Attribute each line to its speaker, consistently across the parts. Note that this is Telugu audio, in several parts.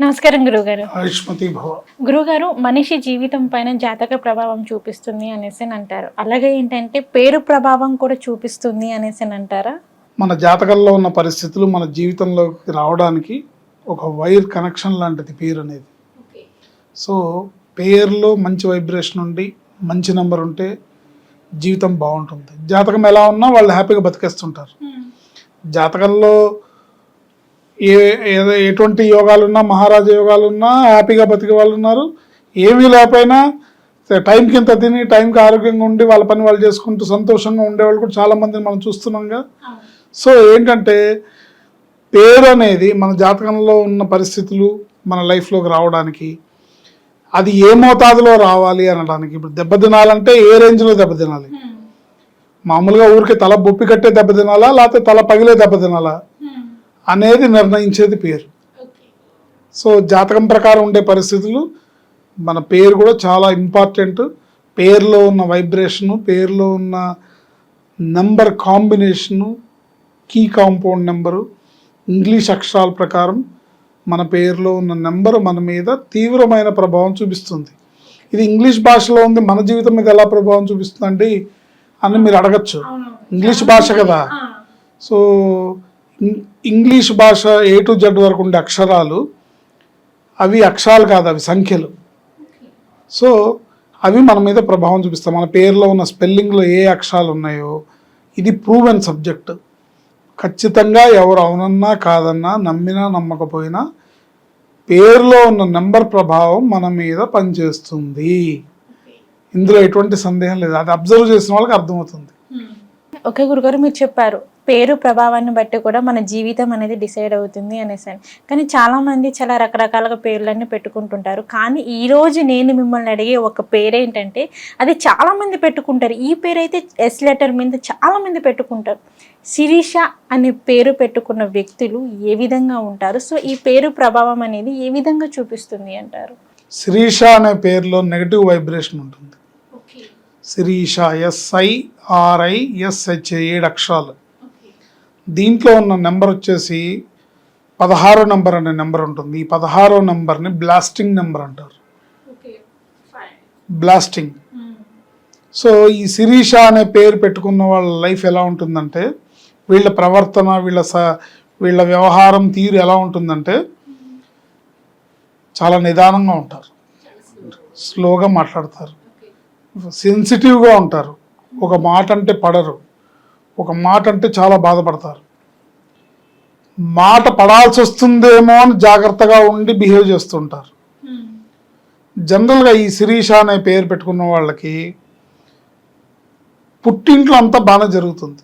Speaker 1: నమస్కారం గురుగారు
Speaker 2: ఆయుష్మతి భవ.
Speaker 1: గురుగారు మనిషి జీవితం పైన జాతక ప్రభావం చూపిస్తుంది అనేసి అని అంటారు. అలాగే ఏంటంటే పేరు ప్రభావం కూడా చూపిస్తుంది అనేసి అని అంటారా?
Speaker 2: మన జాతకంలో ఉన్న పరిస్థితులు మన జీవితంలోకి రావడానికి ఒక వైర్ కనెక్షన్ లాంటిది పేరు అనేది. సో పేరులో మంచి వైబ్రేషన్ ఉండి మంచి నెంబర్ ఉంటే జీవితం బాగుంటుంది. జాతకం ఎలా ఉన్నా వాళ్ళు హ్యాపీగా బతికేస్తుంటారు. జాతకంలో ఏ ఏదో ఎటువంటి యోగాలు ఉన్నా మహారాజ యోగాలు ఉన్నా హ్యాపీగా బతికే వాళ్ళు ఉన్నారు ఏమీ లేకపోయినా టైంకి ఇంత తిని టైంకి ఆరోగ్యంగా ఉండి వాళ్ళ పని వాళ్ళు చేసుకుంటూ సంతోషంగా ఉండేవాళ్ళు కూడా చాలా మందిని మనం చూస్తున్నాంగా. సో ఏంటంటే పేరు అనేది మన జాతకంలో ఉన్న పరిస్థితులు మన లైఫ్లోకి రావడానికి అది ఏ మోతాదులో రావాలి అనడానికి ఇప్పుడు దెబ్బతినాలంటే ఏ రేంజ్లో దెబ్బతినాలి మామూలుగా ఊరికి తల బొప్పి కట్టే దెబ్బతినాలా లేకపోతే తల పగిలే దెబ్బతినాలా అనేది నిర్ణయించేది పేరు. సో జాతకం ప్రకారం ఉండే పరిస్థితులు మన పేరు కూడా చాలా ఇంపార్టెంట్. పేరులో ఉన్న వైబ్రేషను పేరులో ఉన్న నెంబర్ కాంబినేషను కీ కాంపౌండ్ నెంబరు ఇంగ్లీష్ అక్షరాల ప్రకారం మన పేరులో ఉన్న నెంబర్ మన మీద తీవ్రమైన ప్రభావం చూపిస్తుంది. ఇది ఇంగ్లీష్ భాషలో ఉంది మన జీవితం మీద ఎలా ప్రభావం చూపిస్తుందండి అని మీరు అడగచ్చు. ఇంగ్లీష్ భాష కదా. సో ఇంగ్లీష్ భాష ఏ టు జెడ్ వరకు ఉండే అక్షరాలు అవి అక్షరాలు కాదు అవి సంఖ్యలు. సో అవి మన మీద ప్రభావం చూపిస్తాయి. మన పేరులో ఉన్న స్పెల్లింగ్లో ఏ అక్షరాలు ఉన్నాయో ఇది ప్రూవెన్ సబ్జెక్ట్ ఖచ్చితంగా ఎవరు అవునన్నా కాదన్నా నమ్మినా నమ్మకపోయినా పేరులో ఉన్న నెంబర్ ప్రభావం మన మీద పనిచేస్తుంది. ఇందులో ఎటువంటి సందేహం లేదు. అది అబ్జర్వ్ చేసిన వాళ్ళకి అర్థమవుతుంది.
Speaker 1: ఓకే గురుగారు మీరు చెప్పారు. పేరు ప్రభావాన్ని బట్టి కూడా మన జీవితం అనేది డిసైడ్ అవుతుంది అనేసి అని. కానీ చాలా మంది చాలా రకరకాలుగా పేర్లన్నీ పెట్టుకుంటుంటారు. కానీ ఈ రోజు నేను మిమ్మల్ని అడిగే ఒక పేరు ఏంటంటే అది చాలా మంది పెట్టుకుంటారు. ఈ పేరు అయితే ఎస్ లెటర్ మీద చాలా మంది పెట్టుకుంటారు. శిరీష అనే పేరు పెట్టుకున్న వ్యక్తులు ఏ విధంగా ఉంటారు? సో ఈ పేరు ప్రభావం అనేది ఏ విధంగా చూపిస్తుంది అంటారు?
Speaker 2: శిరీష అనే పేరులో నెగటివ్ వైబ్రేషన్ ఉంటుంది. శిరీష ఎస్ఐ ఆర్ఐ ఎస్హెచ్ ఏడు అక్షరాలు. దీంట్లో ఉన్న నెంబర్ వచ్చేసి పదహారో నెంబర్ అనే నెంబర్ ఉంటుంది. ఈ పదహారో నెంబర్ని బ్లాస్టింగ్ నెంబర్ అంటారు. బ్లాస్టింగ్ సో ఈ శిరీష అనే పేరు పెట్టుకున్న వాళ్ళ లైఫ్ ఎలా ఉంటుందంటే వీళ్ళ ప్రవర్తన వీళ్ళ స వీళ్ళ వ్యవహారం తీరు ఎలా ఉంటుందంటే చాలా నిదానంగా ఉంటారు. స్లోగా మాట్లాడతారు. సెన్సిటివ్గా ఉంటారు. ఒక మాట అంటే పడరు. ఒక మాట అంటే చాలా బాధపడతారు. మాట పడాల్సి వస్తుందేమో అని జాగ్రత్తగా ఉండి బిహేవ్ చేస్తుంటారు. జనరల్గా ఈ శిరీష అనే పేరు పెట్టుకున్న వాళ్ళకి పుట్టింట్లో అంతా బాగానే జరుగుతుంది.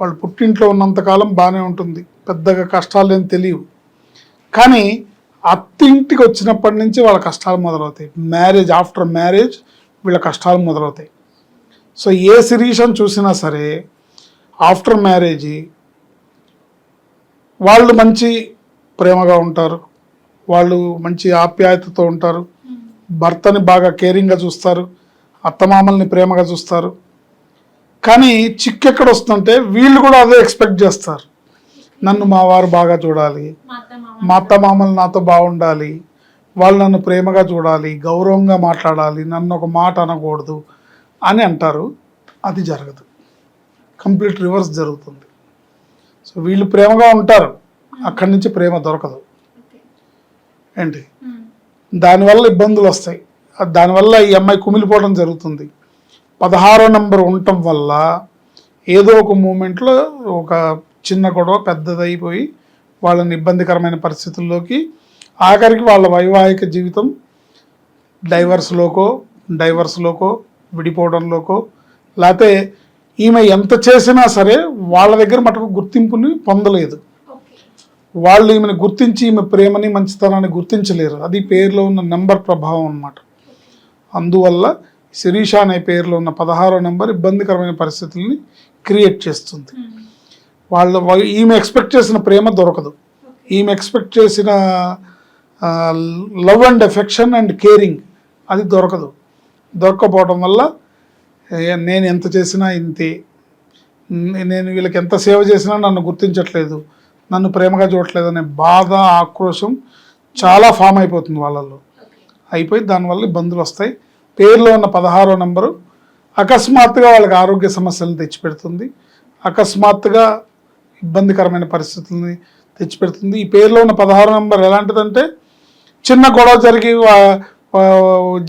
Speaker 2: వాళ్ళు పుట్టింట్లో ఉన్నంతకాలం బాగానే ఉంటుంది. పెద్దగా కష్టాలు ఏం తెలియవు. కానీ అత్తింటికి వచ్చినప్పటి నుంచి వాళ్ళ కష్టాలు మొదలవుతాయి. మ్యారేజ్ ఆఫ్టర్ మ్యారేజ్ వీళ్ళ కష్టాలు మొదలవుతాయి. సో ఏ శిరీషను చూసినా సరే ఆఫ్టర్ మ్యారేజ్ వాళ్ళు మంచి ప్రేమగా ఉంటారు వాళ్ళు మంచి ఆప్యాయతతో ఉంటారు భర్తని బాగా కేరింగ్గా చూస్తారు అత్తమామల్ని ప్రేమగా చూస్తారు. కానీ చిక్కు ఎక్కడ వస్తుందంటే వీళ్ళు కూడా అదే ఎక్స్పెక్ట్ చేస్తారు. నన్ను మా వారు బాగా చూడాలి మా అత్తమామలు నాతో బాగుండాలి వాళ్ళు నన్ను ప్రేమగా చూడాలి గౌరవంగా మాట్లాడాలి నన్ను ఒక మాట అనకూడదు అని అంటారు అది జరగదు. కంప్లీట్ రివర్స్ జరుగుతుంది. సో వీళ్ళు ప్రేమగా ఉంటారు. అక్కడి నుంచి ప్రేమ దొరకదు. ఏంటి? దానివల్ల ఇబ్బందులు వస్తాయి. దానివల్ల ఈ అమ్మాయి కుమిలిపోవడం జరుగుతుంది. పదహారో నెంబర్ ఉండటం వల్ల ఏదో ఒక మూమెంట్లో ఒక చిన్న గొడవ పెద్దదైపోయి వాళ్ళని ఇబ్బందికరమైన పరిస్థితుల్లోకి ఆఖరికి వాళ్ళ వైవాహిక జీవితం డైవర్స్లోకో డైవర్స్లోకో విడిపోవడంలోకో లేకపోతే ఈమె ఎంత చేసినా సరే వాళ్ళ దగ్గర మటుకు గుర్తింపుని పొందలేదు. వాళ్ళు ఈమెను గుర్తించి ఈమె ప్రేమని మంచితనాన్ని గుర్తించలేరు. అది పేరులో ఉన్న నెంబర్ ప్రభావం అన్నమాట. అందువల్ల శిరీష అనే పేరులో ఉన్న పదహారో నెంబర్ ఇబ్బందికరమైన పరిస్థితుల్ని క్రియేట్ చేస్తుంది. వాళ్ళు ఈమె ఎక్స్పెక్ట్ చేసిన ప్రేమ దొరకదు. ఈమె ఎక్స్పెక్ట్ చేసిన love and affection and caring అది దొరకదు. దొరకపోవడం వల్ల నేను ఎంత చేసినా ఇంతే. నేను వీళ్ళకి ఎంత సేవ చేసినా నన్ను గుర్తించట్లేదు. నన్ను ప్రేమగా చూడట్లేదు అనే బాధ ఆక్రోశం చాలా ఫామ్ అయిపోతుంది వాళ్ళల్లో. అయిపోయి దానివల్ల ఇబ్బందులు వస్తాయి. పేరులో ఉన్న పదహారో నెంబరు అకస్మాత్తుగా వాళ్ళకి ఆరోగ్య సమస్యలను తెచ్చిపెడుతుంది. అకస్మాత్తుగా ఇబ్బందికరమైన పరిస్థితుల్ని తెచ్చిపెడుతుంది. ఈ పేరులో ఉన్న పదహారో నెంబర్ ఎలాంటిదంటే చిన్న గొడవ జరిగి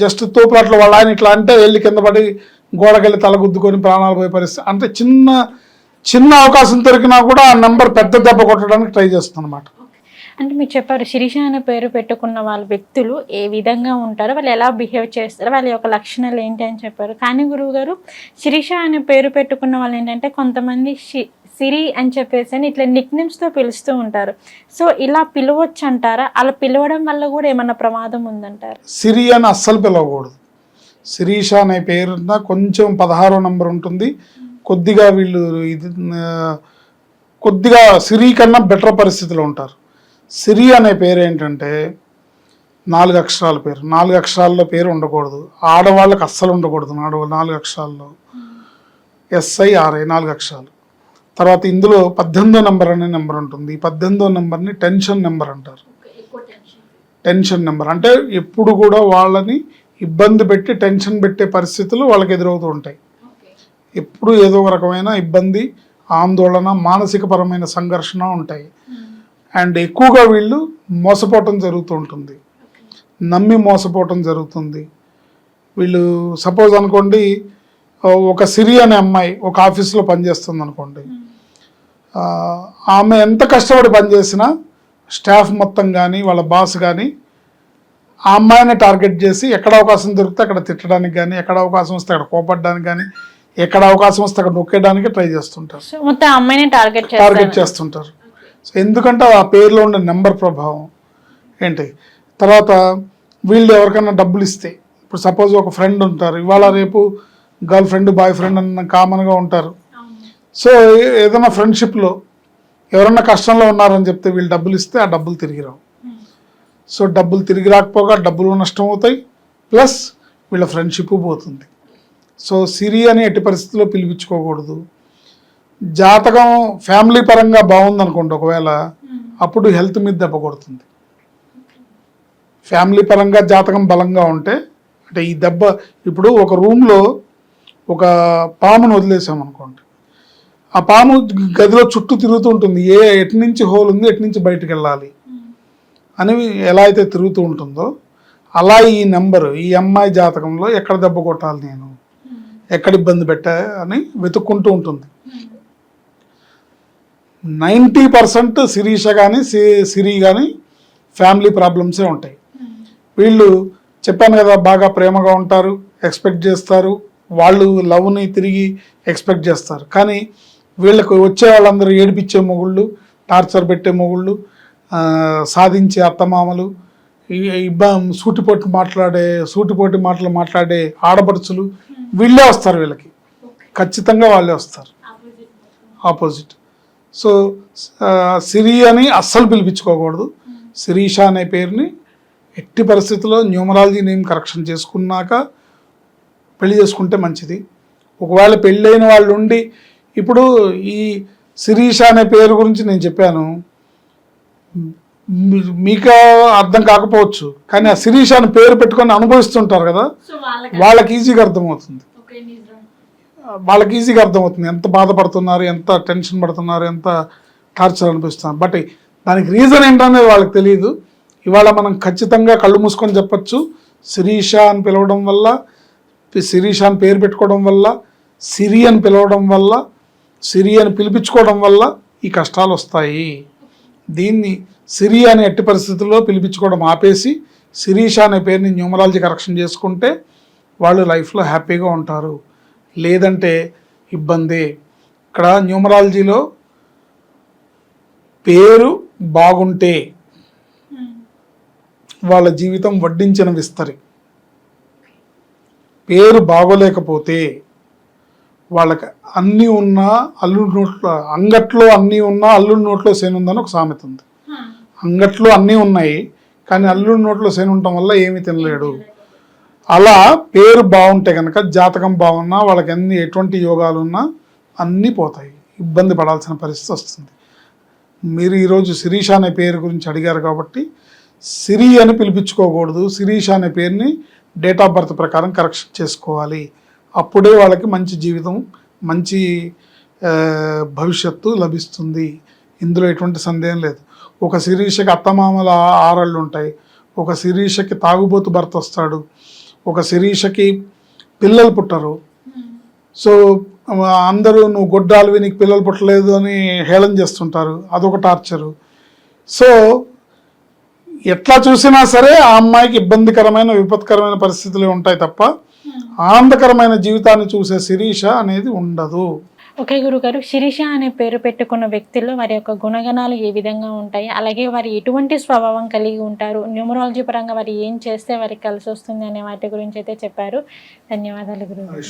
Speaker 2: జస్ట్ తోపులాట్లో వాళ్ళ ఆయన ఇట్లా అంటే వెళ్ళి కింద పడి గోడకెళ్ళి తల గుద్దుకొని ప్రాణాలు పోయే పరిస్థితి. అంటే చిన్న చిన్న అవకాశం దొరికినా కూడా ఆ నెంబర్ పెద్ద దెబ్బ కొట్టడానికి ట్రై చేస్తుంది అనమాట
Speaker 1: అంటే మీరు చెప్పారు శిరీష అనే పేరు పెట్టుకున్న వాళ్ళ వ్యక్తులు ఏ విధంగా ఉంటారో వాళ్ళు ఎలా బిహేవ్ చేస్తారో వాళ్ళ యొక్క లక్షణాలు ఏంటి అని చెప్పారు. కానీ గురువు గారు శిరీష అనే పేరు పెట్టుకున్న వాళ్ళు ఏంటంటే కొంతమంది సిరి అని చెప్పేసి అని ఇట్లా నిక్తో పిలుస్తూ ఉంటారు. సో ఇలా పిలవచ్చు అంటారా అలా పిలవడం వల్ల కూడా ఏమన్నా ప్రమాదం ఉందంటారు?
Speaker 2: సిరి అని అస్సలు పిలవకూడదు. శిరీష అనే పేరున కొంచెం పదహారో నంబర్ ఉంటుంది. కొద్దిగా వీళ్ళు ఇది కొద్దిగా సిరి కన్నా బెటర్ పరిస్థితిలో ఉంటారు. సిరి అనే పేరు ఏంటంటే నాలుగు అక్షరాల పేరు. నాలుగు అక్షరాల్లో పేరు ఉండకూడదు. ఆడవాళ్ళకి అస్సలు ఉండకూడదు. నాలుగు నాలుగు అక్షరాల్లో ఎస్ఐ ఆర్ఐ నాలుగు అక్షరాలు. తర్వాత ఇందులో పద్దెనిమిదో నెంబర్ అనే నెంబర్ ఉంటుంది. ఈ పద్దెనిమిదో నెంబర్ని టెన్షన్ నెంబర్ అంటారు. టెన్షన్. నెంబర్. అంటే ఎప్పుడు కూడా వాళ్ళని ఇబ్బంది పెట్టి టెన్షన్ పెట్టే పరిస్థితులు వాళ్ళకి ఎదురవుతూ ఉంటాయి. ఎప్పుడు ఏదో ఒక రకమైన ఇబ్బంది ఆందోళన మానసిక పరమైన సంఘర్షణ ఉంటాయి. అండ్ ఎక్కువగా వీళ్ళు మోసపోవటం జరుగుతూ ఉంటుంది. నమ్మి మోసపోవటం జరుగుతుంది. వీళ్ళు సపోజ్ అనుకోండి ఒక సిరి అనే అమ్మాయి ఒక ఆఫీస్లో పనిచేస్తుంది అనుకోండి ఆ, ఆమె ఎంత కష్టపడి పనిచేసినా స్టాఫ్ మొత్తం కానీ వాళ్ళ బాస్ కానీ ఆ అమ్మాయిని టార్గెట్ చేసి ఎక్కడ అవకాశం దొరికితే అక్కడ తిట్టడానికి కానీ ఎక్కడ అవకాశం వస్తే అక్కడ కోపడడానికి కానీ ఎక్కడ అవకాశం వస్తే అక్కడ నొక్కేయడానికి ట్రై చేస్తుంటారు.
Speaker 1: మొత్తం అమ్మాయిని టార్గెట్
Speaker 2: చేస్తుంటారు. సో ఎందుకంటే ఆ పేరులో ఉండే నెంబర్ ప్రభావం ఏంటి? తర్వాత వీళ్ళు ఎవరికైనా డబ్బులు ఇస్తే ఇప్పుడు సపోజ్ ఒక ఫ్రెండ్ ఉంటారు ఇవాళ రేపు గర్ల్ ఫ్రెండ్ బాయ్ ఫ్రెండ్ అన్న కామన్గా ఉంటారు. సో ఏదైనా ఫ్రెండ్షిప్లో ఎవరన్నా కష్టంలో ఉన్నారని చెప్తే వీళ్ళు డబ్బులు ఇస్తే ఆ డబ్బులు తిరిగి రావు. సో డబ్బులు తిరిగి రాకపోగా డబ్బులు నష్టం అవుతాయి. ప్లస్ వీళ్ళ ఫ్రెండ్షిప్ పోతుంది. సో సిరి అని ఎట్టి పరిస్థితుల్లో పిలిపించుకోకూడదు. జాతకం ఫ్యామిలీ పరంగా బాగుందనుకోండి ఒకవేళ అప్పుడు హెల్త్ మీద దెబ్బ కొడుతుంది. ఫ్యామిలీ పరంగా జాతకం బలంగా ఉంటే అంటే ఈ దెబ్బ ఇప్పుడు ఒక రూమ్లో ఒక పామును వదిలేసాం అనుకోండి ఆ పాము గదిలో చుట్టూ తిరుగుతూ ఉంటుంది. ఏ ఎటు నుంచి హోల్ ఉంది ఎటు నుంచి బయటకు వెళ్ళాలి అని ఎలా అయితే తిరుగుతూ ఉంటుందో అలా ఈ నెంబరు ఈ అమ్మాయి జాతకంలో ఎక్కడ దెబ్బ కొట్టాలి నేను? ఎక్కడ ఇబ్బంది పెట్టా అని వెతుక్కుంటూ ఉంటుంది. నైంటీ పర్సెంట్ శిరీష కానీ సిరి కానీ ఫ్యామిలీ ప్రాబ్లమ్సే ఉంటాయి. వీళ్ళు చెప్పాను కదా బాగా ప్రేమగా ఉంటారు ఎక్స్పెక్ట్ చేస్తారు వాళ్ళు లవ్ని తిరిగి ఎక్స్పెక్ట్ చేస్తారు. కానీ వీళ్ళకు వచ్చే వాళ్ళందరూ ఏడిపించే మొగుళ్ళు టార్చర్ పెట్టే మొగుళ్ళు సాధించే అత్తమామలు ఈ- ఇబ్బ మాట్లాడే సూటిపోటు మాటలు మాట్లాడే ఆడపడుచులు వీళ్ళే వస్తారు వీళ్ళకి. ఖచ్చితంగా వాళ్ళే వస్తారు. ఆపోజిట్. సో సిరి అని అస్సలు పిలిపించుకోకూడదు. శిరీష అనే పేరుని ఎట్టి పరిస్థితుల్లో న్యూమరాలజీ నేమ్ కరెక్షన్ చేసుకున్నాక పెళ్ళి చేసుకుంటే మంచిది. ఒకవేళ పెళ్ళైన వాళ్ళు ఉండి ఇప్పుడు ఈ శిరీష అనే పేరు గురించి నేను చెప్పాను. మీకు అర్థం కాకపోవచ్చు కానీ ఆ శిరీష అనే పేరు పెట్టుకొని అనుభవిస్తుంటారు కదా? వాళ్ళకి ఈజీగా అర్థమవుతుంది. వాళ్ళకి ఈజీగా అర్థమవుతుంది ఎంత బాధపడుతున్నారు ఎంత టెన్షన్ పడుతున్నారు ఎంత టార్చర్ అనిపిస్తున్నారు. బట్ దానికి రీజన్ ఏంటనేది వాళ్ళకి తెలియదు ఇవాళ మనం ఖచ్చితంగా కళ్ళు మూసుకొని చెప్పచ్చు. శిరీష అని పిలవడం వల్ల శిరీష అని పేరు పెట్టుకోవడం వల్ల సిరి అని పిలవడం వల్ల సిరియాని పిలిపించుకోవడం వల్ల ఈ కష్టాలు వస్తాయి. దీన్ని సిరియాని అనే ఎట్టి పరిస్థితుల్లో పిలిపించుకోవడం ఆపేసి శిరీష అనే పేరుని న్యూమరాలజీ కరెక్షన్ చేసుకుంటే వాళ్ళు లైఫ్లో హ్యాపీగా ఉంటారు. లేదంటే ఇబ్బంది. ఇక్కడ న్యూమరాలజీలో పేరు బాగుంటే వాళ్ళ జీవితం వడ్డించిన విస్తరి. పేరు బాగోలేకపోతే వాళ్ళకి అన్నీ ఉన్నా అల్లుడి నోట్లో అంగట్లో అన్నీ ఉన్నా అల్లుడి నోట్లో సేను ఉందని ఒక సామెత ఉంది. అంగట్లో అన్నీ ఉన్నాయి కానీ అల్లుడి నోట్లో సేను ఉండటం వల్ల ఏమీ తినలేడు. అలా పేరు బాగుంటే కనుక జాతకం బాగున్నా వాళ్ళకి అన్ని ఎటువంటి యోగాలు ఉన్నా అన్నీ పోతాయి. ఇబ్బంది పడాల్సిన పరిస్థితి వస్తుంది. మీరు ఈరోజు శిరీష అనే పేరు గురించి అడిగారు కాబట్టి సిరి అని పిలిపించుకోకూడదు. శిరీష అనే పేరుని డేట్ ఆఫ్ బర్త్ ప్రకారం కరెక్షన్ చేసుకోవాలి. అప్పుడే వాళ్ళకి మంచి జీవితం మంచి భవిష్యత్తు లభిస్తుంది. ఇందులో ఎటువంటి సందేహం లేదు. ఒక శిరీషకి అత్తమామల ఆరళ్ళు ఉంటాయి. ఒక శిరీషకి తాగుబోతు భర్త వస్తాడు. ఒక శిరీషకి పిల్లలు పుట్టరు. సో అందరూ నువ్వు గొడ్డాలివి నీకు పిల్లలు పుట్టలేదు అని హేళన చేస్తుంటారు. అదొక టార్చరు. సో ఎట్లా చూసినా సరే ఆ అమ్మాయికి ఇబ్బందికరమైన విపత్కరమైన పరిస్థితులు ఉంటాయి తప్ప ఆనందకరమైన జీవితాన్ని చూసే శిరీష అనేది ఉండదు.
Speaker 1: ఓకే గురుగారు శిరీష అనే పేరు పెట్టుకున్న వ్యక్తుల్లో వారి యొక్క గుణగణాలు ఏ విధంగా ఉంటాయి? అలాగే వారు ఎటువంటి స్వభావం కలిగి ఉంటారు? న్యూమరాలజీ పరంగా వారు ఏం చేస్తే వారికి కలిసి వస్తుంది అనే వాటి గురించి అయితే చెప్పారు. ధన్యవాదాలు గురుగారు.